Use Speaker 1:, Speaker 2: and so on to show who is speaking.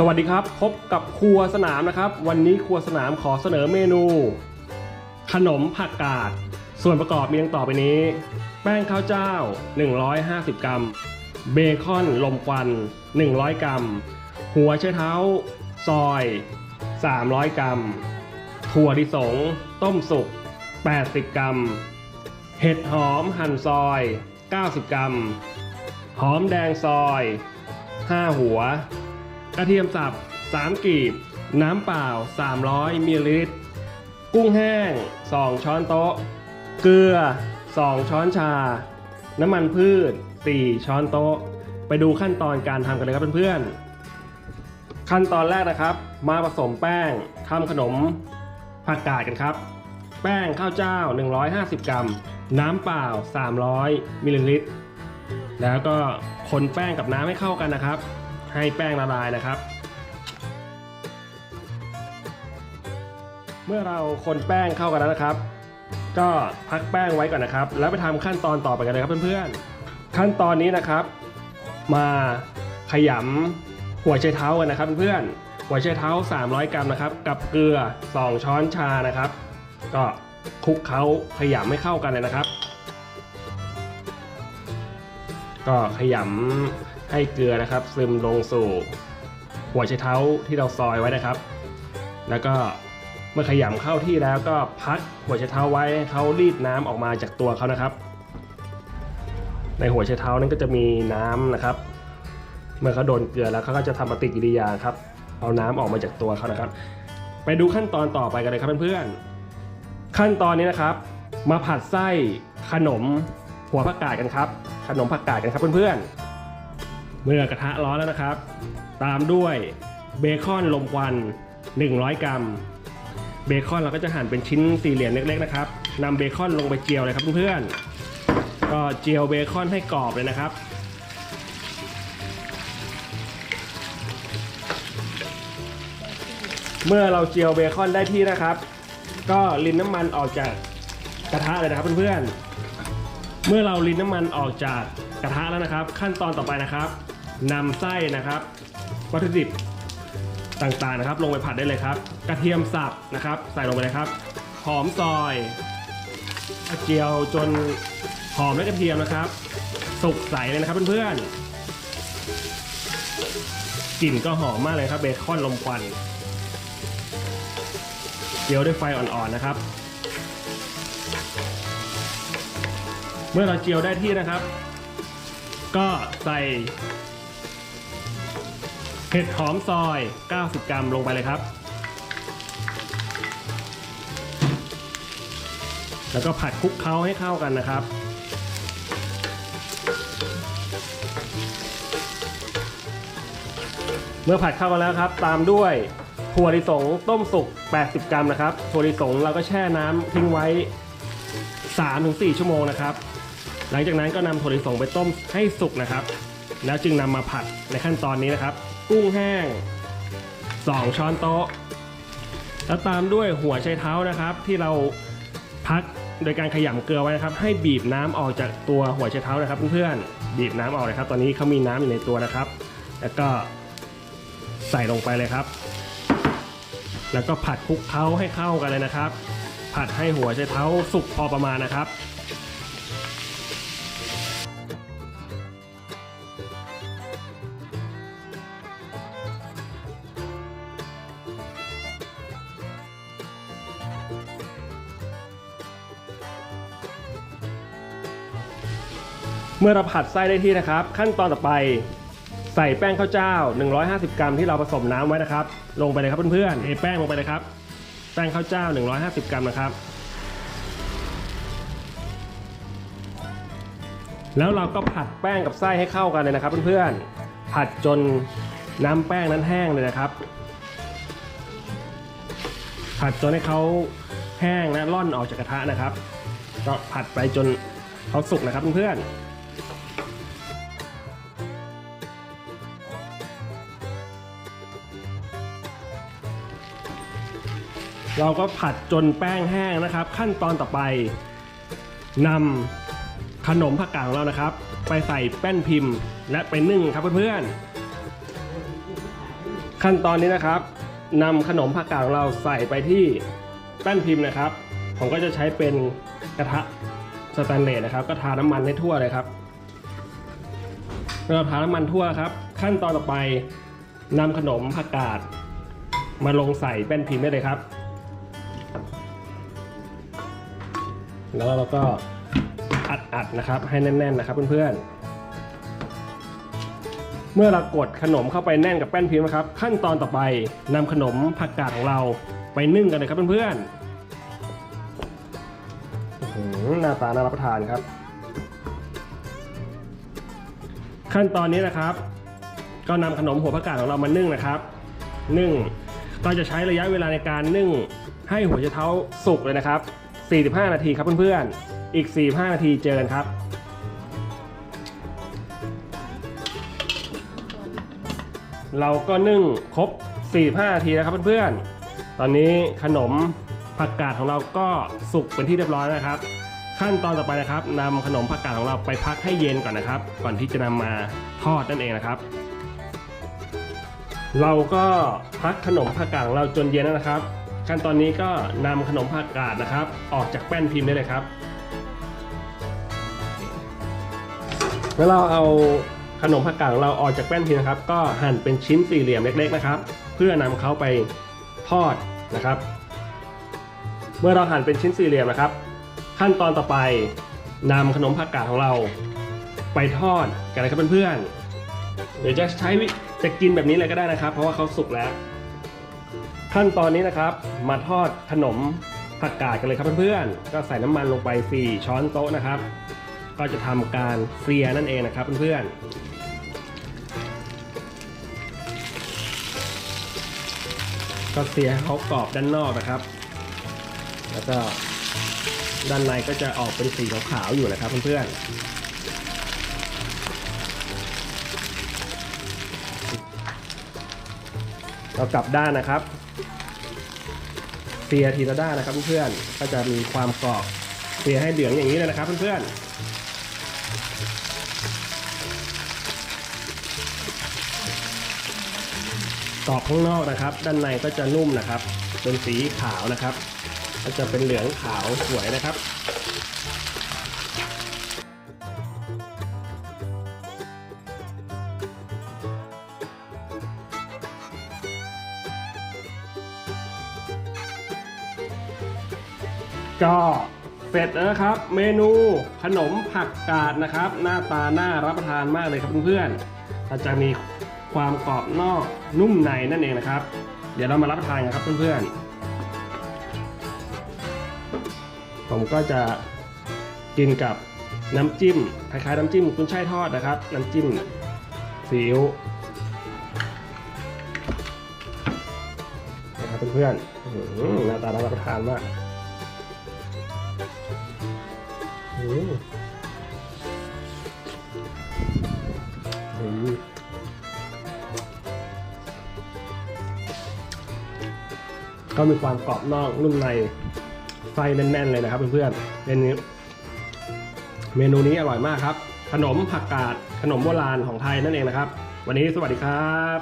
Speaker 1: สวัสดีครับ พบกับครัวสนามนะครับ วันนี้ครัวสนามขอเสนอเมนู ขนมผักกาด ส่วนประกอบมีดังต่อไปนี้ แป้งข้าวเจ้า 150 กรัม เบคอนลมควัน 100 กรัม หัวไชเท้า ซอย 300 กรัม ถั่วลิสง ต้มสุก 80 กรัม เห็ดหอมหั่นซอย 90 กรัม หอมแดงซอย 5 หัว ระเทียมสับ 3กีบ น้ำเปล่า 300มิลลิลิตร กุ้งแห้ง 2 ช้อนโต๊ะ เกลือ 2 ช้อนชา น้ำมันพืช 4 ช้อนโต๊ะ ไปดูขั้นตอนการทำกันเลยครับเพื่อนๆ ขั้นตอนแรกนะครับ มาผสมแป้งทำขนมผักกาดกันครับ แป้งข้าวเจ้า 150 กรัม น้ำเปล่า 300มิลลิลิตร แล้วก็คนแป้งกับน้ำให้เข้ากันนะครับ ให้แป้งละลายนะครับ เมื่อเราคนแป้งเข้ากันแล้วนะครับ ก็พักแป้งไว้ก่อนนะครับ แล้วไปทำขั้นตอนต่อไปกันเลยครับเพื่อนๆ ขั้นตอนนี้นะครับ มาขยำหัวไชเท้ากันนะครับเพื่อนๆหัวไชเท้า 300 กรัมนะครับ กับเกลือ 2 ช้อนชานะครับ ก็คลุกเคล้าขยำให้เข้ากันเลยนะครับ ก็ขยำ ให้เกลือนะครับ ซึมลงสู่หัวไชเท้าที่เราซอยไว้นะครับ แล้วก็เมื่อขยำเข้าที่แล้วก็พักหัวไชเท้าไว้ให้เขารีดน้ำออกมาจากตัวเขานะครับ ในหัวไชเท้านั้นก็จะมีน้ำนะครับ เมื่อเขาโดนเกลือแล้วเขาก็จะทำปฏิกิริยาครับ เอาน้ำออกมาจากตัวเขานะครับ ไปดูขั้นตอนต่อไปกันเลยครับเพื่อนๆขั้นตอนนี้นะครับ มาผัดไส้ขนมหัวผักกาดกันครับ ขนมผักกาดกันครับเพื่อนๆ เมื่อกระทะร้อนแล้วนะครับ ตามด้วยเบคอนลมควัน 100 กรัม เบคอนเราก็จะหั่นเป็นชิ้นสี่เหลี่ยมเล็กๆนะครับนำเบคอนลงไปเจียวเลยครับเพื่อนๆ ก็เจียวเบคอนให้กรอบเลยนะครับ เมื่อเราเจียวเบคอนได้ที่นะครับ ก็รินน้ำมันออกจากกระทะเลยนะครับเพื่อนๆ เมื่อเรารินน้ำมันออกจากกระทะแล้วนะครับ ขั้นตอนต่อไปนะครับ นำไส้นะครับวัตถุดิบต่างๆนะครับ ลงไปผัดได้เลยครับ กระเทียมสับนะครับ ใส่ลงไปเลยครับ หอมซอยเจียวจนหอมและกระเทียมนะครับ สุกใสเลยนะครับเพื่อนๆกลิ่นก็หอมมากเลยครับเบคอนลมควันเจียวด้วยไฟอ่อนๆนะครับ เมื่อเราเจียวได้ที่นะครับ ก็ใส่ เห็ดหอมซอย 90 กรัมลงไปเลยครับ แล้วก็ผัดคลุกเคล้าให้เข้ากันนะครับ เมื่อผัดเข้ากันแล้วครับ ตามด้วยถั่วลิสงต้มสุก 80 กรัมนะครับ ถั่วลิสงเราก็แช่น้ำทิ้งไว้ 3-4 ชั่วโมงนะครับ หลังจากนั้นก็นำถั่วลิสงไปต้มให้สุกนะครับ แล้วจึงนำมาผัดในขั้นตอนนี้นะครับ กุ้งแห้ง 2 ช้อนโต๊ะ แล้วตามด้วยหัวไชเท้านะครับ ที่เราพักโดยการขยำเกลือไว้นะครับ ให้บีบน้ำออกจากตัวหัวไชเท้านะครับเพื่อนๆบีบน้ำออกเลยครับ ตอนนี้เขามีน้ำอยู่ในตัวนะครับ แล้วก็ใส่ลงไปเลยครับ แล้วก็ผัดคลุกเคล้าให้เข้ากันเลยนะครับ ผัดให้หัวไชเท้าสุกพอประมาณนะครับ เมื่อเราผัดไส้ได้ที่นะครับ ขั้นตอนต่อไปใส่แป้งข้าวเจ้า 150 กรัมที่เราผสมน้ำไว้นะครับ ลงไปเลยครับเพื่อนๆเทแป้งลงไปเลยครับ แป้งข้าวเจ้า 150 กรัมนะครับ แล้วเราก็ผัดแป้งกับไส้ให้เข้ากันเลยนะครับเพื่อนๆผัดจนน้ำแป้งนั้นแห้งเลยนะครับ ผัดจนให้เขาแห้งและร่อนออกจากกระทะนะครับ ก็ผัดไปจนเขาสุกนะครับเพื่อนๆ เราก็ผัดจนแป้งแห้งนะครับ ขั้นตอนต่อไปนำขนมผักกาดของเรานะครับ ไปใส่แป้นพิมพ์ และไปนึ่งครับเพื่อนๆขั้นตอนนี้นะครับนำขนมผักกาดของเราใส่ไปที่แป้นพิมพ์นะครับ ผมก็จะใช้เป็นกระทะสแตนเลสนะครับ ก็ทาน้ำมันให้ทั่วเลยครับเราทาน้ำมันทั่วครับ ขั้นตอนต่อไปนำขนมผักกาดมาลงใส่แป้นพิมพ์ได้เลยครับ แล้วเราก็อัดๆนะครับ ให้แน่นๆนะครับเพื่อนๆ เมื่อเรากดขนมเข้าไปแน่นกับแป้นพิมพ์นะครับ ขั้นตอนต่อไปนำขนมผักกาดของเราไปนึ่งกันเลยครับเพื่อนๆหน้าตาน่ารับประทานครับ ขั้นตอนนี้นะครับ ก็นำขนมหัวผักกาดของเรามานึ่งนะครับนึ่งก็จะใช้ระยะเวลาในการนึ่งให้หัวไชเท้าสุกเลยนะครับ 45 นาทีครับเพื่อนๆ อีก 45 นาทีเจอกันครับ เราก็นึ่งครบ 45 นาทีแล้วครับเพื่อนๆ ตอนนี้ขนมผักกาดของเราก็สุกเป็นที่เรียบร้อยนะครับ ขั้นตอนต่อไปนะครับนำขนมผักกาดของเราไปพักให้เย็นก่อนนะครับ ก่อนที่จะนำมาทอดนั่นเองนะครับ เราก็พักขนมผักกาดของเราจนเย็นแล้วนะครับ ขั้นตอนนี้ก็นำขนมผักกาดนะครับ ออกจากแป้นพิมพ์ได้เลยครับแล้วเราเอาขนมผักกาดของเราออกจากแป้นพิมพ์นะครับ ก็หั่นเป็นชิ้นสี่เหลี่ยมเล็ก ๆนะครับ เพื่อนำเขาไปทอดนะครับ เมื่อเราหั่นเป็นชิ้นสี่เหลี่ยมนะครับ ขั้นตอนต่อไปนำขนมผักกาดของเราไปทอดกันเลยครับเพื่อนๆเดี๋ยวจะใช้จะกินแบบนี้เลยก็ได้นะครับ เพราะว่าเขาสุกแล้ว ขั้นตอนนี้นะครับ มาทอดขนมผักกาดกันเลยครับเพื่อนๆ ก็ใส่น้ำมันลงไป 4 ช้อนโต๊ะนะครับ ก็จะทำการเซียนั่นเองนะครับเพื่อนๆ ก็เซียเขากรอบด้านนอกนะครับ แล้วก็ด้านในก็จะออกเป็นสีขาวๆอยู่นะครับเพื่อนๆเรากลับด้านนะครับ เสียทีละด้านนะครับเพื่อนๆก็จะมีความกรอบเสียให้เหลืองอย่างนี้เลยนะครับเพื่อนๆกรอบข้างนอกนะครับ ด้านในก็จะนุ่มนะครับเป็นสีขาวนะครับ ก็จะเป็นเหลืองขาวสวยนะครับ ก็เสร็จแล้วนะครับ เมนูขนมผักกาดนะครับ หน้าตาน่ารับประทานมากเลยครับเพื่อนๆก็จะมีความกรอบนอกนุ่มในนั่นเองนะครับ เดี๋ยวเรามารับประทานกันครับเพื่อนๆ ผมก็จะกินกับน้ำจิ้มคล้ายๆน้ำจิ้มกุ้ยช่ายทอดนะครับ น้ำจิ้มซีอิ๊วนะครับเพื่อนๆอื้อหือหน้าตาน่ารับประทานมาก ก็มีความกรอบนอกนุ่มในไส้แน่นๆเลยนะครับเพื่อนๆเมนูเมนูนี้อร่อยมากครับ ขนมผักกาดขนมโบราณของไทยนั่นเองนะครับ วันนี้สวัสดีครับ